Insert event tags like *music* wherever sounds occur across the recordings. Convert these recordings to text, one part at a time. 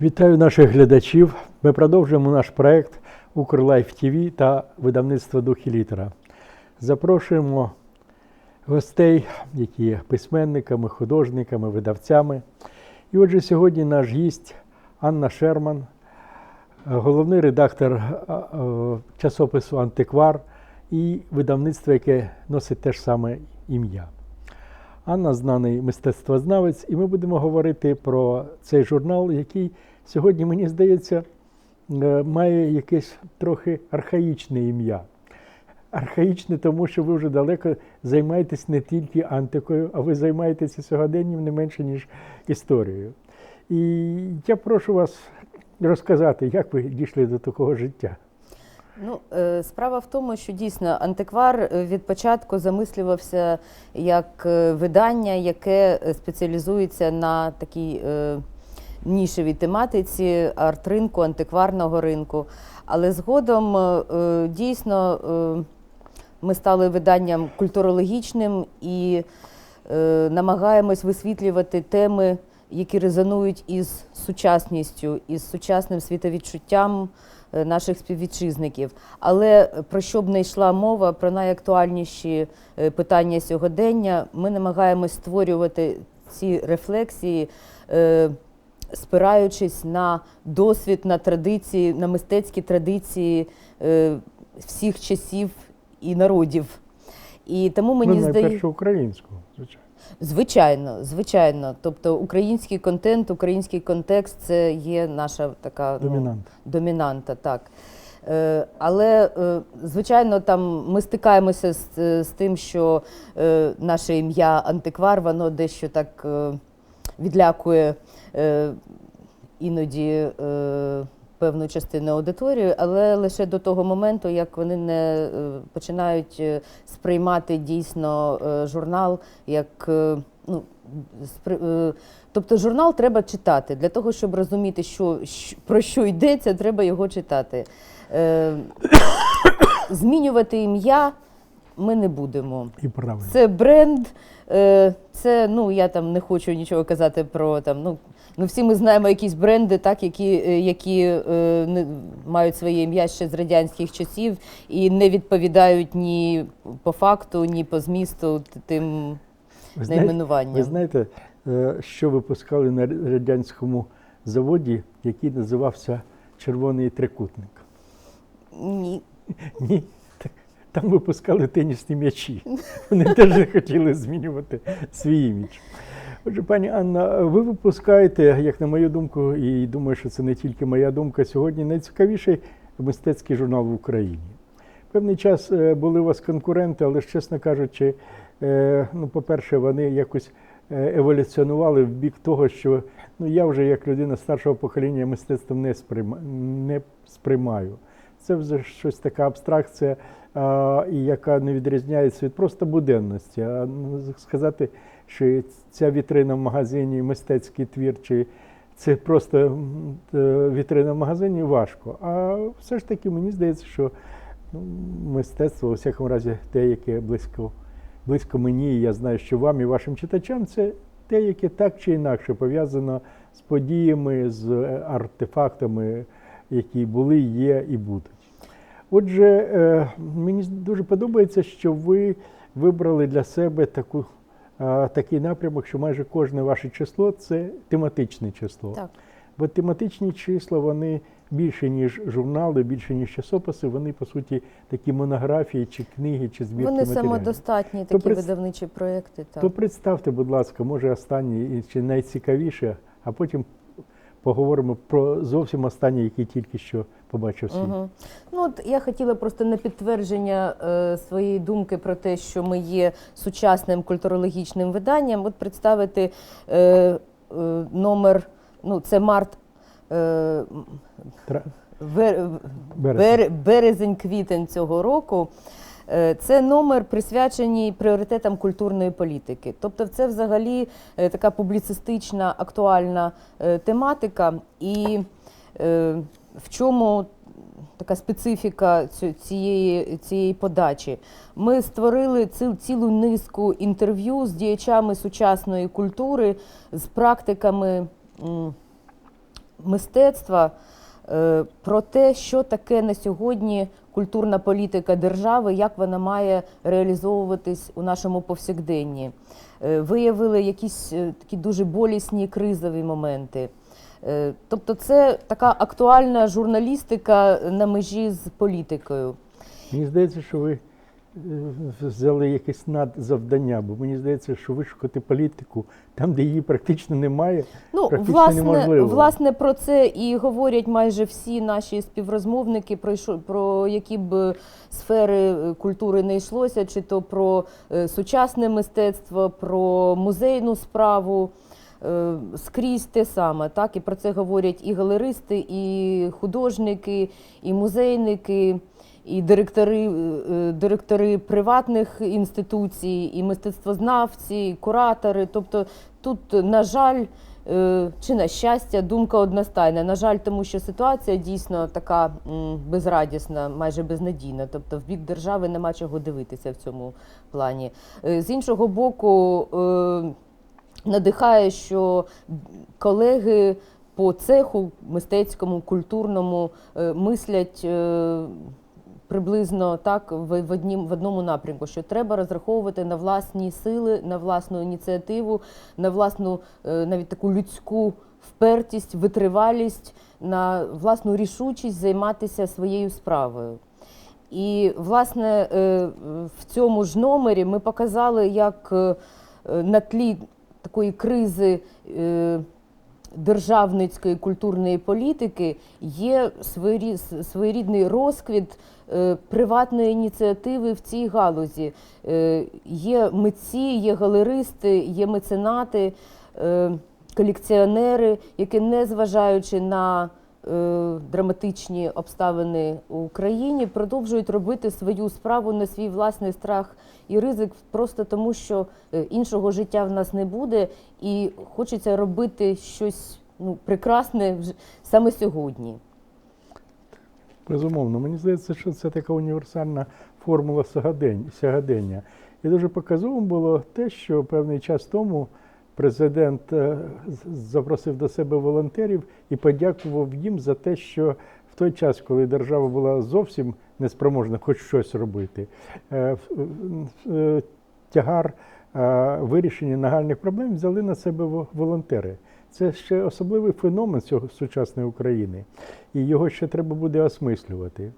Вітаю наших глядачів. Ми продовжуємо наш проект Укрлайф ТВ та видавництво Дух і літера. Запрошуємо гостей, які є письменниками, художниками, видавцями. І отже, сьогодні наш гість Анна Шерман, головний редактор а, часопису Антиквар і видавництво, яке носить те ж саме ім'я. Анна знаний мистецтвознавець, і ми будемо говорити про цей журнал, який сьогодні, мені здається, е, має якесь трохи архаїчне ім'я. Архаїчне, тому що ви вже далеко займаєтесь не тільки антикою, а ви займаєтеся сьогоденням не менше, ніж історією. І я прошу вас розказати, як ви дійшли до такого життя. Ну, е, справа в тому, що дійсно антиквар е, від початку замислювався як е, видання, яке спеціалізується на такій нішевій тематиці арт-ринку, антикварного ринку. Але згодом дійсно ми стали виданням культурологічним і намагаємось висвітлювати теми, які резонують із сучасністю, із сучасним світовідчуттям наших співвітчизників. Але про що б не йшла мова, про найактуальніші е, питання сьогодення, ми намагаємось створювати ці рефлексії. е, Спираючись на досвід, на традиції, на мистецькі традиції е, всіх часів і народів. І тому мені здається. українську, звичайно. Звичайно, звичайно. Тобто український контент, український контекст це є наша така ну, домінанта, так. Е, але, е, звичайно, там ми стикаємося з, з тим, що е, наше ім'я антиквар, воно дещо так е, відлякує е, іноді е, певну частину аудиторії, але лише до того моменту, як вони не е, починають е, сприймати дійсно е, журнал як. Ну, тобто журнал треба читати. Для того, щоб розуміти, що, про що йдеться, треба його читати. *coughs* Змінювати ім'я ми не будемо. І правильно. Це бренд, е, це ну я там не хочу нічого казати про там. Ну ну всі ми знаємо якісь бренди, так які, е, які е, не мають своє ім'я ще з радянських часів і не відповідають ні по факту, ні по змісту тим Ви найменуванням. Ви знаєте, що випускали на радянському заводі, який називався Червоний трикутник? Ні. *laughs* Ні. Там випускали тенісні м'ячі. Вони теж не хотіли змінювати свій імідж. Отже, пані Анна, ви випускаєте, як на мою думку, і думаю, що це не тільки моя думка, сьогодні найцікавіший мистецький журнал в Україні. Певний час е, були у вас конкуренти, але ж, чесно кажучи, е, ну, по-перше, вони якось е, еволюціонували в бік того, що ну, я вже як людина старшого покоління мистецтвом не сприймаю. Це вже щось така абстракція, і яка не відрізняється від просто буденності. А ну, сказати, що ця вітрина в магазині, мистецький твір, чи це просто е, вітрина в магазині важко. А все ж таки мені здається, що ну, мистецтво, у всякому разі, те, яке близько, близько мені, і я знаю, що вам і вашим читачам, це те, яке так чи інакше пов'язано з подіями, з е, артефактами, які були, є і будуть. Отже, е, мені дуже подобається, що ви вибрали для себе таку, е, такий напрямок, що майже кожне ваше число це тематичне число. Так. Бо тематичні числа вони більше, ніж журнали, більше, ніж часописи, вони, по суті, такі монографії, чи книги, чи збірки Вони матеріалів. самодостатні То такі пред- видавничі проекти. Так. То представте, будь ласка, може останнє і чи найцікавіше, а потім поговоримо про зовсім останнє, який тільки що побачив світ. Угу. Ну, от я хотіла просто на підтвердження е, своєї думки про те, що ми є сучасним культурологічним виданням, от представити е, е, номер, ну це март. Е, Тра- вер, Березень. бер, березень-квітень цього року. Е, Це номер присвячений пріоритетам культурної політики. Тобто, це взагалі е, така публіцистична актуальна е, тематика, і в чому така специфіка цієї, цієї подачі. Ми створили ці- цілу низку інтерв'ю з діячами сучасної культури, з практиками. мистецтва, про те, що таке на сьогодні культурна політика держави, як вона має реалізовуватись у нашому повсякденні. Е, Виявили якісь е, такі дуже болісні кризові моменти. Е, Тобто, це така актуальна журналістика на межі з політикою. Мені здається, що ви взяли якесь надзавдання, бо мені здається, що вишукати політику там, де її практично немає. Ну, Практично власне, неможливо. власне, про це і говорять майже всі наші співрозмовники, про, про які б сфери е, культури не йшлося, чи то про е, сучасне мистецтво, про музейну справу. Е, Скрізь те саме, так і про це говорять і галеристи, і художники, і музейники, і директори, е, директори приватних інституцій, і мистецтвознавці, і куратори. Тобто тут, на жаль, е, чи на щастя, думка одностайна. На жаль, тому що ситуація дійсно така безрадісна, майже безнадійна. Тобто, в бік держави нема чого дивитися в цьому плані. Е, З іншого боку, е, надихає, що колеги по цеху мистецькому, культурному е, мислять. Приблизно так в, в, однім, в одному напрямку, що треба розраховувати на власні сили, на власну ініціативу, на власну е, навіть таку людську впертість, витривалість, на власну рішучість займатися своєю справою. І, власне, е, в цьому ж номері ми показали, як е, на тлі такої кризи державницької культурної політики є своєрідний розквіт е, приватної ініціативи в цій галузі. Е, Є митці, є галеристи, є меценати, е, колекціонери, які, не зважаючи на драматичні обставини у Україні, продовжують робити свою справу на свій власний страх і ризик, просто тому, що е, іншого життя в нас не буде, і хочеться робити щось ну, прекрасне саме сьогодні. Безумовно, мені здається, що це така універсальна формула сьогодення. І дуже показовим було те, що певний час тому президент е, запросив до себе волонтерів і подякував їм за те, що в той час, коли держава була зовсім неспроможна хоч щось робити, е, е, тягар вирішення нагальних проблем взяли на себе во- волонтери. Це ще особливий феномен цього сучасної України, і його ще треба буде осмислювати.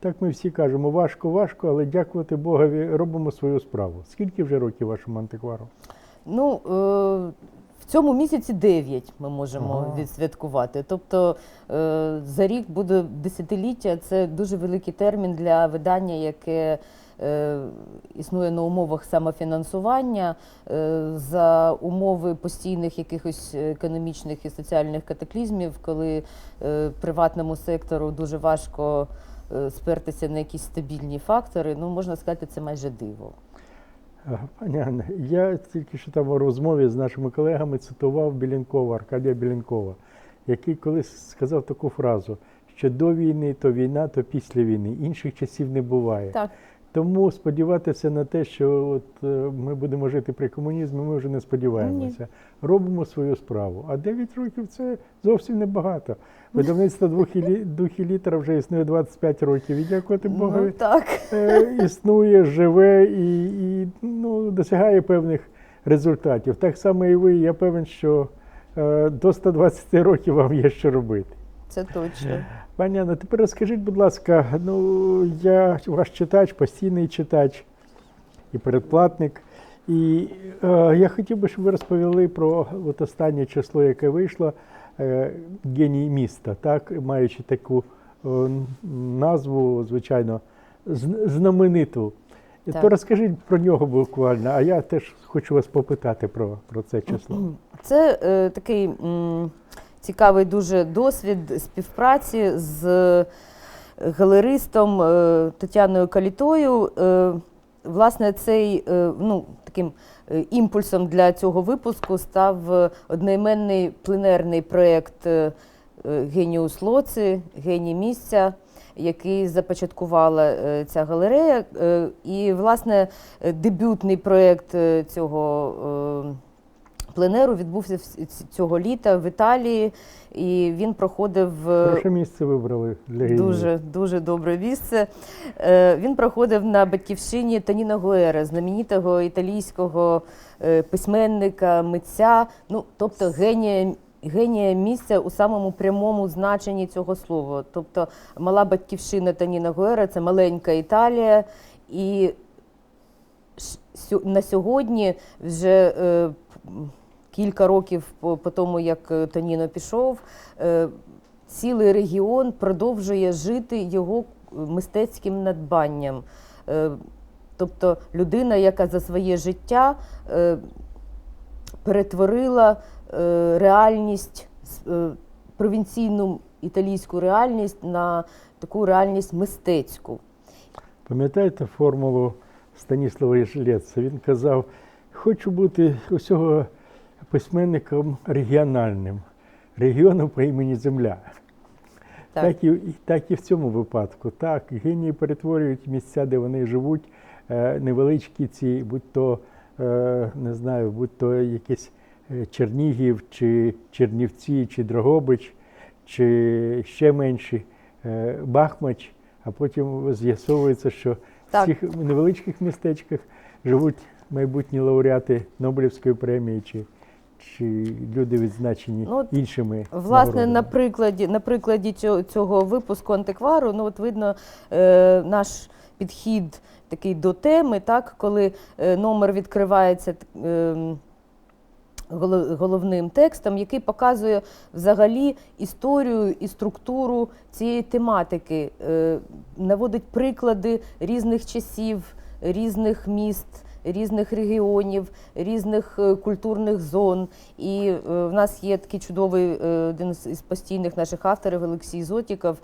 Так ми всі кажемо, важко, важко, але дякувати Богові, робимо свою справу. Скільки вже років вашому антиквару? Ну, е, в цьому місяці 9 ми можемо Ага. відсвяткувати. Тобто е, за рік буде десятиліття. Це дуже великий термін для видання, яке е, існує на умовах самофінансування, за умови постійних якихось економічних і соціальних катаклізмів, коли приватному сектору дуже важко спертися на якісь стабільні фактори. Ну, можна сказати, це майже диво. Пані Анна, я тільки що там у розмові з нашими колегами цитував Білінкова, Аркадія Білінкова, який колись сказав таку фразу, що до війни то війна, то після війни. Інших часів не буває. Так. Тому сподіватися на те, що от, е, ми будемо жити при комунізмі, ми вже не сподіваємося. Робимо свою справу. А 9 років це зовсім небагато. Видавництво «Двох і лі- дух і літера вже існує 25 років. І дякувати Богові Ну, так. е, існує, живе і, і ну, досягає певних результатів. Так само і ви. Я певен, що е, до 120 років вам є що робити. Це точно. Пані Анна, тепер розкажіть, будь ласка, ну я ваш читач, постійний читач і передплатник. І е, я хотів би, щоб ви розповіли про от останнє число, яке вийшло, е, геній міста, так, маючи таку е, назву, звичайно, знамениту. Так. То розкажіть про нього буквально, а я теж хочу вас попитати про, про це число. Це е, такий м, цікавий дуже досвід співпраці з галеристом е, Тетяною Калітою. Е, власне, цей е, ну, таким е, імпульсом для цього випуску став е, одноіменний пленерний проєкт е, е, Геніус Лоци, геній місця. Який започаткувала е, ця галерея, Е, і власне е, дебютний проєкт е, цього е, пленеру відбувся цього літа в Італії, і він проходив е, Хороше місце вибрали для генію. Дуже дуже добре місце. Е, Він проходив на батьківщині Тоніно Гуера, знаменитого італійського е, письменника, митця, ну тобто генія. Генія місця у самому прямому значенні цього слова. Тобто мала батьківщина Таніна Гуера це маленька Італія, і на сьогодні вже е, кілька років по, тому, як е, Тоніно пішов, е, цілий регіон продовжує жити його мистецьким надбанням. Е, Тобто людина, яка за своє життя е, перетворила е, реальність, е, провінційну італійську реальність на таку реальність мистецьку. Пам'ятаєте формулу Станіслава Жилеця? Він казав: хочу бути усього письменником регіональним, регіону по імені Земля. Так. Так, і, так і в цьому випадку. Так, генії перетворюють місця, де вони живуть, е, невеличкі ці, будь то, е, не знаю, будь то якийсь е, Чернігів, чи Чернівці, чи Дрогобич, чи ще менші Бахмач, а потім з'ясовується, що Так. в цих невеличких містечках живуть майбутні лауреати Нобелівської премії чи, чи люди відзначені Ну, от, іншими. Власне, нагородами. на прикладі, на прикладі цього, цього випуску антиквару, ну от видно е, наш підхід такий до теми, так, коли е, номер відкривається е, головним текстом, який показує взагалі історію і структуру цієї тематики, е, наводить приклади різних часів, різних міст. Різних регіонів, різних е, культурних зон. І е, в нас є такий чудовий е, один із постійних наших авторів Олексій Зотіков.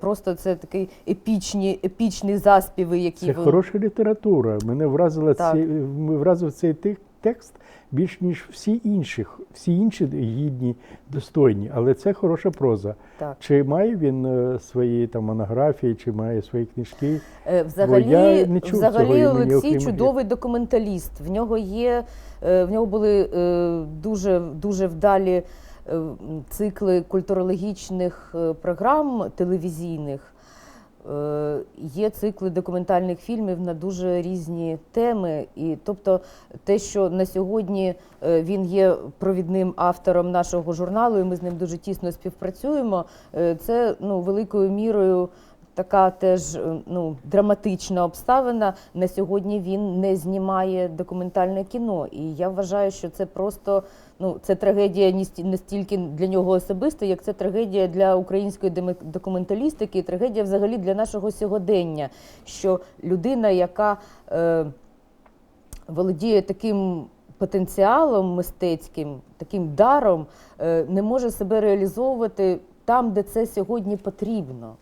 Просто це такий епічні, епічні заспіви, які Це хороша література. Мене вразила Так. ці, вразив цей тек- текст більш ніж всі інших. Всі інші гідні, достойні, але це хороша проза. так. Чи має він е, свої там монографії, чи має свої книжки? Е, Взагалі, я не чув взагалі цього імені, Олексій чудовий документаліст. В нього є е, в нього були дуже дуже вдалі цикли культурологічних програм телевізійних. Е, Є цикли документальних фільмів на дуже різні теми. І тобто, те, що на сьогодні е, він є провідним автором нашого журналу, і ми з ним дуже тісно співпрацюємо, е, це ну, великою мірою така теж е, ну, драматична обставина. На сьогодні він не знімає документальне кіно. І я вважаю, що це просто ну, це трагедія не сті- не стільки для нього особисто, як це трагедія для української документалістики, трагедія взагалі для нашого сьогодення. Що людина, яка е, володіє таким потенціалом мистецьким, таким даром, е, не може себе реалізовувати там, де це сьогодні потрібно.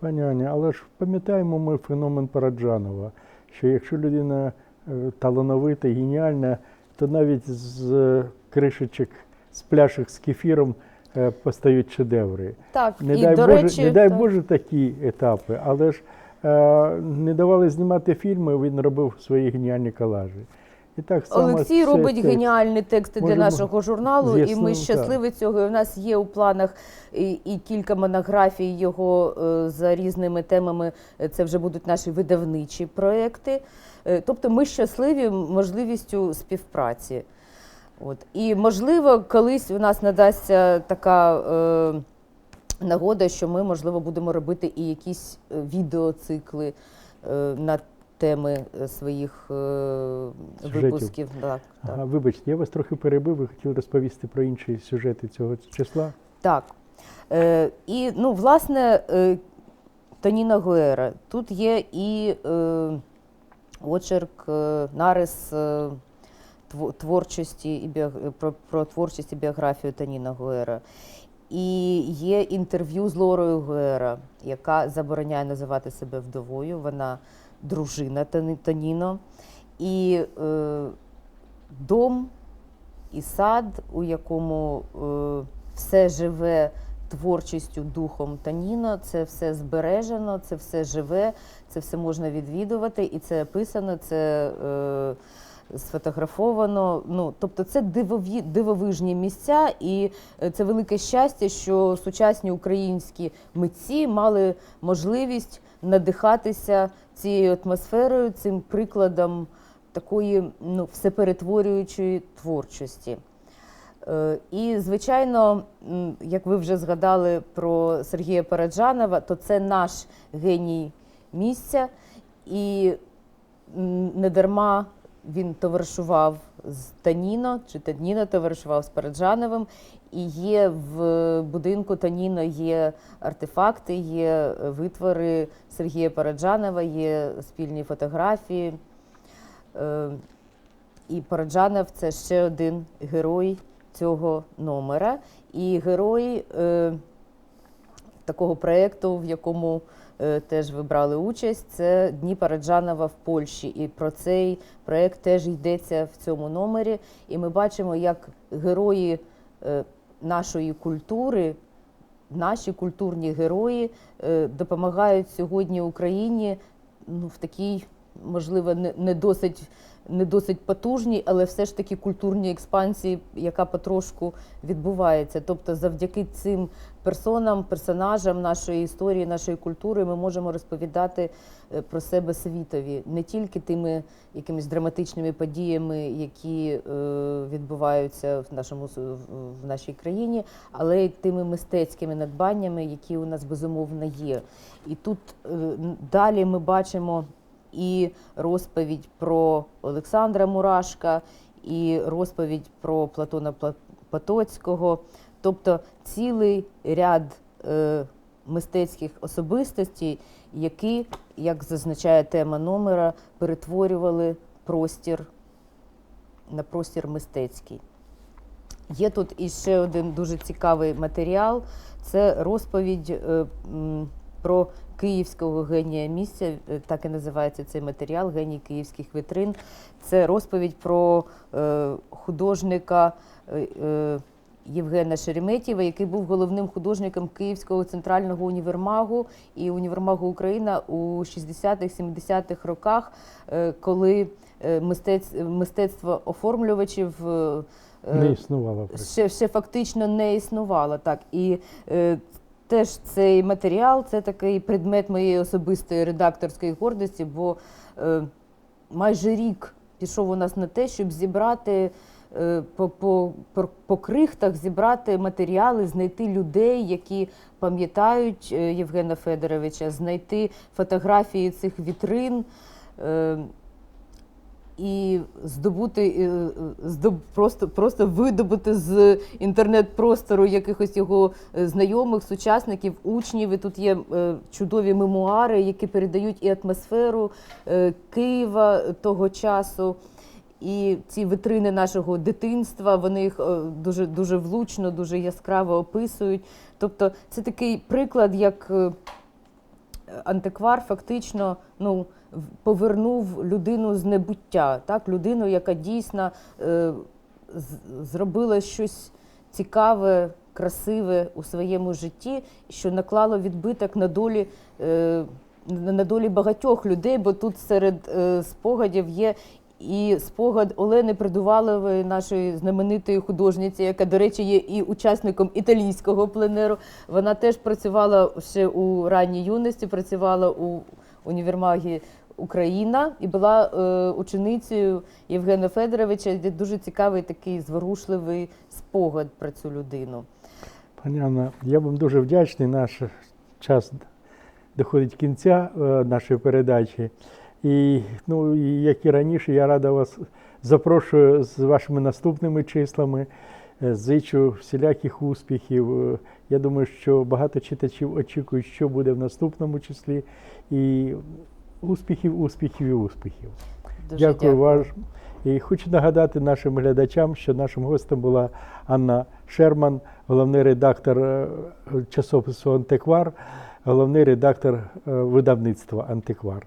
Пані Аня, але ж пам'ятаємо ми феномен Параджанова, що якщо людина е, талановита, геніальна, то навіть з кришечок, з пляшок з кефіром е, постають шедеври. Так, Не і дай, до Боже, речі, не дай так. Боже такі етапи, але ж е, не давали знімати фільми, він робив свої геніальні колажі. І так само Олексій робить текст. геніальні тексти для нашого журналу, і ми щасливі цього. І в нас є у планах і, і кілька монографій його е, за різними темами. Це вже будуть наші видавничі проекти. Е, Тобто ми щасливі можливістю співпраці. От. І можливо, колись у нас надасться така е, нагода, що ми, можливо, будемо робити і якісь е, відеоцикли е, на теми е, своїх е, Сюжетів. випусків. Так, так. Ага, вибачте, я вас трохи перебив, ви хотіли розповісти про інші сюжети цього числа. Так. Е, і, ну, власне, е, Тоніна Гуера. Тут є і е, очерк, е, нарис е, творчості і біог- про, про творчість і біографію Тоніна Гуера. І є інтерв'ю з Лорою Гуера, яка забороняє називати себе вдовою. Вона дружина Тоні- Тоніно. І е, дом і сад, у якому е, все живе творчістю, духом Таніно, це все збережено, це все живе, це все можна відвідувати, і це описано. Це е, сфотографовано. Ну, тобто це дивові, дивовижні місця, і е, це велике щастя, що сучасні українські митці мали можливість надихатися цією атмосферою, цим прикладом такої ну, всеперетворюючої творчості. Е, І, звичайно, як ви вже згадали про Сергія Параджанова, то це наш геній місця, і недарма не дарма він товаришував з Таніно, чи Таніно товаришував з Параджановим. І є в будинку Таніно є артефакти, є витвори Сергія Параджанова, є спільні фотографії. Е, І Параджанов це ще один герой цього номера. І герой е, такого проєкту, в якому теж ви брали участь, це Дні Параджанова в Польщі. І про цей проект теж йдеться в цьому номері. І ми бачимо, як герої е, нашої культури, наші культурні герої е, допомагають сьогодні Україні ну, в такій, можливо, не, досить. Не досить потужній, але все ж таки культурній експансії, яка потрошку відбувається. Тобто, завдяки цим персонам, персонажам нашої історії, нашої культури, ми можемо розповідати е, про себе світові не тільки тими якимись драматичними подіями, які е, відбуваються в нашому в нашій країні, але й тими мистецькими надбаннями, які у нас безумовно є. І тут е, далі ми бачимо і розповідь про Олександра Мурашка, і розповідь про Платона Потоцького, тобто цілий ряд е, мистецьких особистостей, які, як зазначає тема номера, перетворювали простір на простір мистецький. Є тут іще один дуже цікавий матеріал. Це розповідь е, про київського генія місця. е, Так і називається цей матеріал Геній київських вітрин. Це розповідь про е, художника е, Євгена Шереметєва, який був головним художником Київського центрального універмагу і універмагу Україна у 60-х-70-х роках, коли мистецтво оформлювачів. Не існувало. ще, ще фактично не існувало. Так. І теж цей матеріал це такий предмет моєї особистої редакторської гордості, бо е, майже рік пішов у нас на те, щоб зібрати. е, По, по, по, по крихтах зібрати матеріали, знайти людей, які пам'ятають е, Євгена Федоровича, знайти фотографії цих вітрин. Е, і здобути е, здоб, просто, просто видобути з інтернет-простору якихось його е, знайомих, сучасників, учнів. І тут є е, чудові мемуари, які передають і атмосферу е, Києва того часу. І ці витрини нашого дитинства, вони їх е, дуже, дуже влучно, дуже яскраво описують. Тобто це такий приклад, як е, антиквар фактично ну, повернув людину з небуття, так? людину, яка дійсно е, зробила щось цікаве, красиве у своєму житті, що наклало відбиток на долі. Е, на долі багатьох людей, бо тут серед е, спогадів є і спогад Олени Придувалової, нашої знаменитої художниці, яка, до речі, є і учасником італійського пленеру. Вона теж працювала ще у ранній юності, працювала у універмагі Україна і була е, ученицею Євгена Федоровича, де дуже цікавий такий зворушливий спогад про цю людину. Пані Анна, я вам дуже вдячний. Наш час доходить кінця е, нашої передачі. І, ну, як і раніше, я рада вас запрошую з вашими наступними числами. Е, Зичу всіляких успіхів. Е, Я думаю, що багато читачів очікують, що буде в наступному числі. І успіхів, успіхів і успіхів. Дуже Дякую вам. І хочу нагадати нашим глядачам, що нашим гостем була Анна Шерман, головний редактор е, часопису Антиквар, головний редактор видавництва Антиквар.